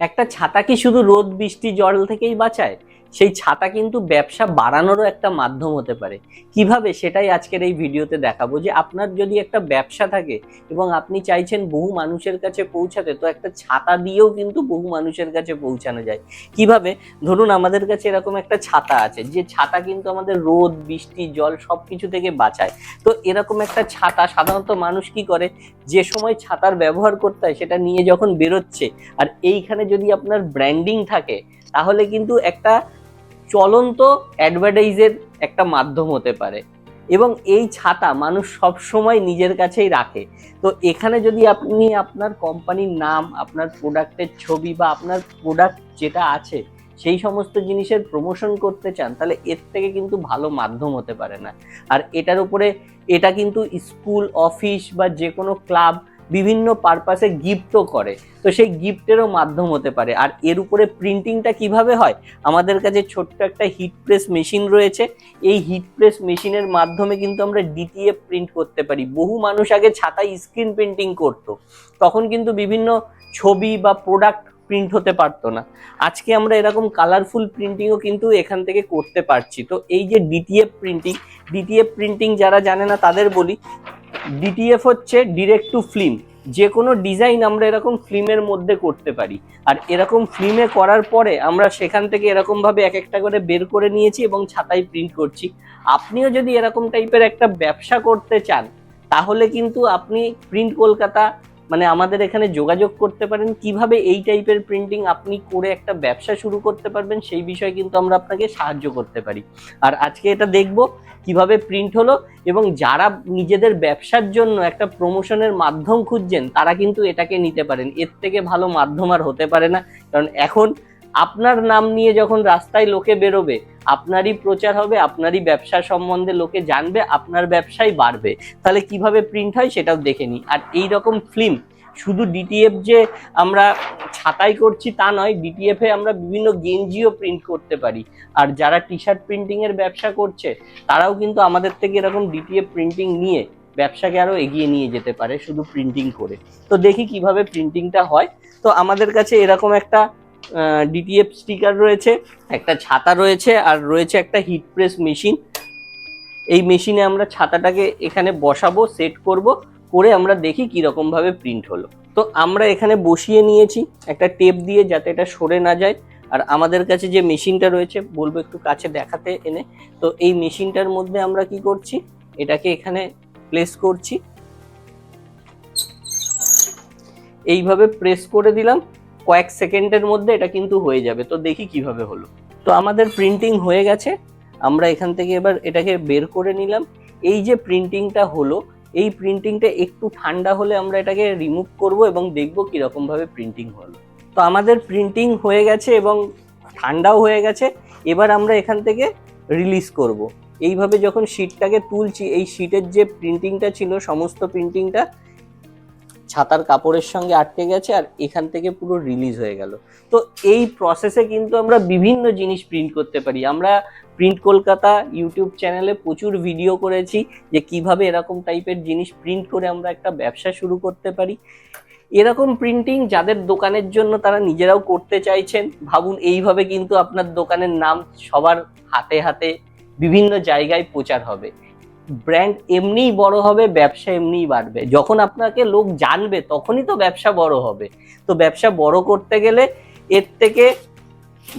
একটা ছাতা কি শুধু রোদ বৃষ্টি জল থেকেই বাঁচায়? সেই ছাতা কিন্তু ব্যবসা বাড়ানোরও একটা মাধ্যম হতে পারে। কীভাবে সেটাই আজকের এই ভিডিওতে দেখাবো যে আপনার যদি একটা ব্যবসা থাকে এবং আপনি চাইছেন বহু মানুষের কাছে পৌঁছাতে, তো একটা ছাতা দিয়েও কিন্তু বহু মানুষের কাছে পৌঁছানো যায়। কীভাবে? ধরুন আমাদের কাছে এরকম একটা ছাতা আছে, যে ছাতা কিন্তু আমাদের রোদ, বৃষ্টি, জল সব কিছু থেকে বাঁচায়। তো এরকম একটা ছাতা, সাধারণত মানুষ কি করে? যে সময় ছাতার ব্যবহার করতে হয়, সেটা নিয়ে যখন বেরোচ্ছে, আর এইখানে যদি আপনার ব্র্যান্ডিং থাকে, তাহলে কিন্তু একটা চলন্ত অ্যাডভার্টাইজের একটা মাধ্যম হতে পারে। এবং এই ছাতা মানুষ সব সময় নিজের কাছেই রাখে। তো এখানে যদি আপনি আপনার কোম্পানির নাম, আপনার প্রোডাক্টের ছবি বা আপনার প্রোডাক্ট যেটা আছে, সেই সমস্ত জিনিসের প্রমোশন করতে চান, তাহলে এর থেকে কিন্তু ভালো মাধ্যম হতে পারে না। আর এটার উপরে, এটা কিন্তু স্কুল অফিস বা যে কোনো ক্লাব বিভিন্ন পারপাসে গিফটও করে। তো সেই গিফটেরও মাধ্যম হতে পারে। আর এর উপরে প্রিন্টিংটা কীভাবে হয়? আমাদের কাছে ছোট্ট একটা হিট প্রেস মেশিন রয়েছে। এই হিট প্রেস মেশিনের মাধ্যমে কিন্তু আমরা ডিটিএফ প্রিন্ট করতে পারি। বহু মানুষ আগে ছাতায় স্ক্রিন প্রিন্টিং করতো। তখন কিন্তু বিভিন্ন ছবি বা প্রোডাক্ট প্রিন্ট হতে পারতো না। আজকে আমরা এরকম কালারফুল প্রিন্টিংও কিন্তু এখান থেকে করতে পারছি। তো এই যে ডিটিএফ প্রিন্টিং ডিটিএফ প্রিন্টিং যারা জানে না তাদের বলি ডিটিএফ হচ্ছে ডিরেক্ট টু ফিল্ম যে কোনো ডিজাইন আমরা এরকম ফিল্মের মধ্যে করতে পারি। আর এরকম ফিল্মে করার পরে আমরা সেখান থেকে এরকমভাবে এক একটা করে বের করে নিয়েছি এবং ছাতায় প্রিন্ট করছি। আপনিও যদি এরকম টাইপের একটা ব্যবসা করতে চান, তাহলে কিন্তু আপনি প্রিন্ট কলকাতা মানে আমাদের এখানে যোগাযোগ করতে পারেন, কীভাবে এই টাইপের প্রিন্টিং আপনি করে একটা ব্যবসা শুরু করতে পারবেন সেই বিষয়ে কিন্তু আমরা আপনাকে সাহায্য করতে পারি। আর আজকে এটা দেখব কীভাবে প্রিন্ট হলো এবং যারা নিজেদের ব্যবসার জন্য একটা প্রমোশনের মাধ্যম খুঁজছেন, তারা কিন্তু এটাকে নিতে পারেন। এর থেকে ভালো মাধ্যম আর হতে পারে না। কারণ এখন আপনার নাম নিয়ে যখন রাস্তায় লোকে বেরোবে আপনারই প্রচার হবে, আপনারই ব্যবসা সম্বন্ধে লোকে জানবে, আপনার ব্যবসাই বাড়বে। তাহলে কীভাবে প্রিন্ট হয় সেটাও দেখে নিই। আর এই রকম ফিল্ম শুধু ডিটিএফ যে আমরা ছাতাই করছি তা নয় ডিটিএফ আমরা বিভিন্ন গেঞ্জিও প্রিন্ট করতে পারি। আর যারা টি শার্ট প্রিন্টিং এর ব্যবসা করছে, তারাও কিন্তু আমাদের থেকে এরকম ডিটিএফ প্রিন্টিং নিয়ে ব্যবসাকে আরও এগিয়ে নিয়ে যেতে পারে, শুধু প্রিন্টিং করে। তো দেখি কীভাবে প্রিন্টিংটা হয়। তো আমাদের কাছে এরকম একটা ডিটিএফ স্টিকার রয়েছে, একটা ছাতা রয়েছে, আর রয়েছে একটা হিট প্রেস মেশিন এই মেশিনে আমরা ছাতাটাকে এখানে বসাবো সেট করব, করে আমরা দেখি কীরকম ভাবে প্রিন্ট হলো। তো আমরা এখানে বসিয়ে নিয়েছি একটা টেপ দিয়ে যাতে এটা সরে না যায়। আর আমাদের কাছে যে মেশিনটা রয়েছে, বলব একটু কাছে দেখাতে এনে। তো এই মেশিনটার মধ্যে আমরা কি করছি, এটাকে এখানে প্লেস করছি। এইভাবে প্রেস করে দিলাম। কয়েক সেকেন্ডের মধ্যে এটা কিন্তু হয়ে যাবে। তো দেখি কীভাবে হলো। তো আমাদের প্রিন্টিং হয়ে গেছে। আমরা এখান থেকে এবার এটাকে বের করে নিলাম। এই যে প্রিন্টিংটা হলো, এই প্রিন্টিংটা একটু ঠান্ডা হলে আমরা এটাকে রিমুভ করব এবং দেখব কীরকম ভাবে প্রিন্টিং হলো। তো আমাদের প্রিন্টিং হয়ে গেছে এবং ঠান্ডাও হয়ে গেছে। এবার আমরা এখান থেকে রিলিজ করব। এইভাবে যখন শিটটাকে তুলছি, এই শিটের যে প্রিন্টিংটা ছিল, সমস্ত প্রিন্টিংটা ছাতার কাপড়ের সঙ্গে আটকে গেছে আর এখান থেকে পুরো রিলিজ হয়ে গেল। তো এই প্রসেসে কিন্তু আমরা বিভিন্ন জিনিস প্রিন্ট করতে পারি। আমরা প্রিন্ট কলকাতা ইউটিউব চ্যানেলে প্রচুর ভিডিও করেছি যে কীভাবে এরকম টাইপের জিনিস প্রিন্ট করে আমরা একটা ব্যবসা শুরু করতে পারি। এরকম প্রিন্টিং যাদের দোকানের জন্য তারা নিজেরাও করতে চাইছেন, ভাবুন এইভাবে কিন্তু আপনার দোকানের নাম সবার হাতে হাতে বিভিন্ন জায়গায় প্রচার হবে। ব্র্যান্ড এমনিই বড় হবে, ব্যবসা এমনিই বাড়বে। যখন আপনাকে লোক জানবে, তখনই তো ব্যবসা বড় হবে। তো ব্যবসা বড় করতে গেলে এর থেকে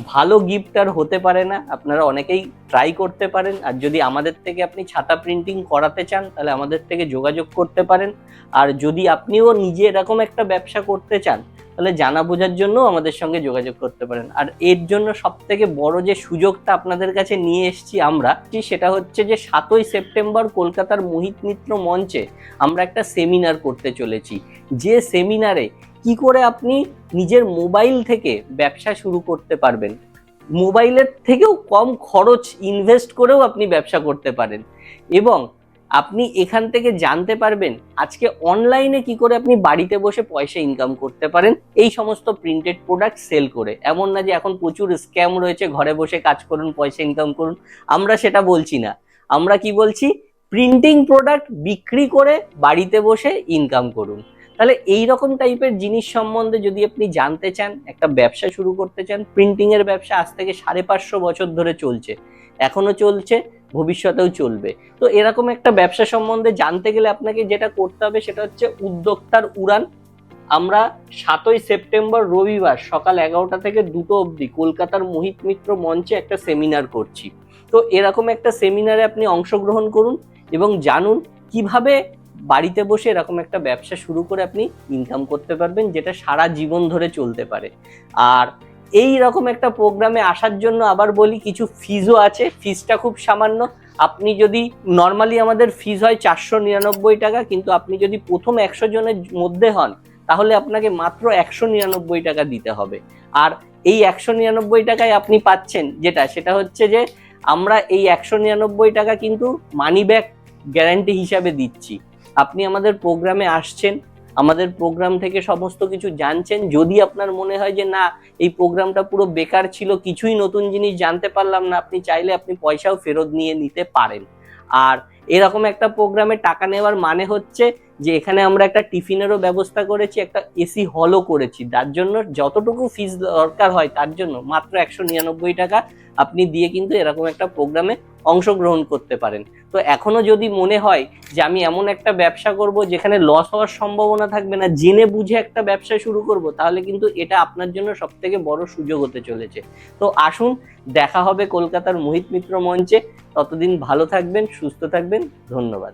ভালো গিফট আর হতে পারে না। আপনারা অনেকেই ট্রাই করতে পারেন। আর যদি আমাদের থেকে আপনি ছাতা প্রিন্টিং করাতে চান, তাহলে আমাদের থেকে যোগাযোগ করতে পারেন। আর যদি আপনিও নিজে এরকম একটা ব্যবসা করতে চান তাহলে জানা বোঝার জন্য আমাদের সঙ্গে যোগাযোগ করতে পারেন। আর এর জন্য সব থেকে বড় যে সুযোগটা আপনাদের কাছে নিয়ে এসেছি আমরা, সেটা হচ্ছে যে সাতই সেপ্টেম্বর কলকাতার মোহিত মিত্র মঞ্চে আমরা একটা সেমিনার করতে চলেছি। যে সেমিনারে কি করে আপনি নিজের মোবাইল থেকে ব্যবসা শুরু করতে পারবেন, মোবাইলের থেকেও কম খরচ ইনভেস্ট করেও আপনি ব্যবসা করতে পারেন এবং আপনি এখান থেকে জানতে পারবেন আজকে অনলাইনে কি করে আপনি বাড়িতে বসে পয়সা ইনকাম করতে পারেন। এই সমস্ত প্রিন্টেড প্রোডাক্ট সেল করে। এমন না যে এখন প্রচুর স্ক্যাম রয়েছে, ঘরে বসে কাজ করুন, পয়সা ইনকাম করুন। আমরা সেটা বলছি না। আমরা কি বলছি? প্রিন্টিং প্রোডাক্ট বিক্রি করে বাড়িতে বসে ইনকাম করুন। তাহলে এই রকম টাইপের জিনিস সম্বন্ধে যদি আপনি জানতে চান, একটা ব্যবসা শুরু করতে চান প্রিন্টিং এর ব্যবসা আজ থেকে সাড়ে পাঁচশো বছর ধরে চলছে। এখনও চলছে, ভবিষ্যতেও চলবে। তো এরকম একটা ব্যবসা সম্বন্ধে জানতে গেলে আপনাকে যেটা করতে হবে সেটা হচ্ছে উদ্যোক্তার উড়ান। আমরা সাতই সেপ্টেম্বর রবিবার সকাল এগারোটা থেকে দুটো অবধি কলকাতার মোহিত মিত্র মঞ্চে একটা সেমিনার করছি। তো এরকম একটা সেমিনারে আপনি অংশগ্রহণ করুন এবং জানুন কীভাবে বাড়িতে বসে এরকম একটা ব্যবসা শুরু করে আপনি ইনকাম করতে পারবেন, যেটা সারা জীবন ধরে চলতে পারে। আর এই রকম একটা প্রোগ্রামে আসার জন্য আবার বলি, কিছু ফিজও আছে। ফিজটা খুব সামান্য। আপনি যদি নর্মালি আমাদের ফিজ হয় চারশো নিরানব্বই টাকা, কিন্তু আপনি যদি প্রথম একশো জনের মধ্যে হন, তাহলে আপনাকে মাত্র একশো নিরানব্বই টাকা দিতে হবে। আর এই একশো নিরানব্বই টাকায় আপনি পাচ্ছেন যেটা, সেটা হচ্ছে যে, আমরা এই একশো নিরানব্বই টাকা কিন্তু মানি ব্যাক গ্যারান্টি হিসাবে দিচ্ছি। আপনি আমাদের প্রোগ্রামে আসছেন আমাদের প্রোগ্রাম থেকে সমস্ত কিছু জানছেন। যদি আপনার মনে হয় যে, না, এই প্রোগ্রামটা পুরো বেকার ছিল, কিছুই নতুন জিনিস জানতে পারলাম না, আপনি চাইলে আপনি পয়সাও ফেরত নিয়ে নিতে পারেন। আর এরকম একটা প্রোগ্রামে টাকা নেওয়ার মানে হচ্ছে যে এখানে আমরা একটা টিফিনেরও ব্যবস্থা করেছি, একটা এসি হলও করেছি। তার জন্য যতটুকু ফিস দরকার হয় তার জন্য মাত্র একশো নিরানব্বই টাকা আপনি দিয়ে কিন্তু এরকম একটা প্রোগ্রামে অংশগ্রহণ করতে পারেন। তো এখনও যদি মনে হয় যে আমি এমন একটা ব্যবসা করব যেখানে লস হওয়ার সম্ভাবনা থাকবে না, জেনে বুঝে একটা ব্যবসা শুরু করব, তাহলে কিন্তু এটা আপনার জন্য সব থেকে বড় সুযোগ হতে চলেছে। তো আসুন, দেখা হবে কলকাতার মোহিত মিত্র মঞ্চে। ততদিন ভালো থাকবেন, সুস্থ থাকবেন। ধন্যবাদ।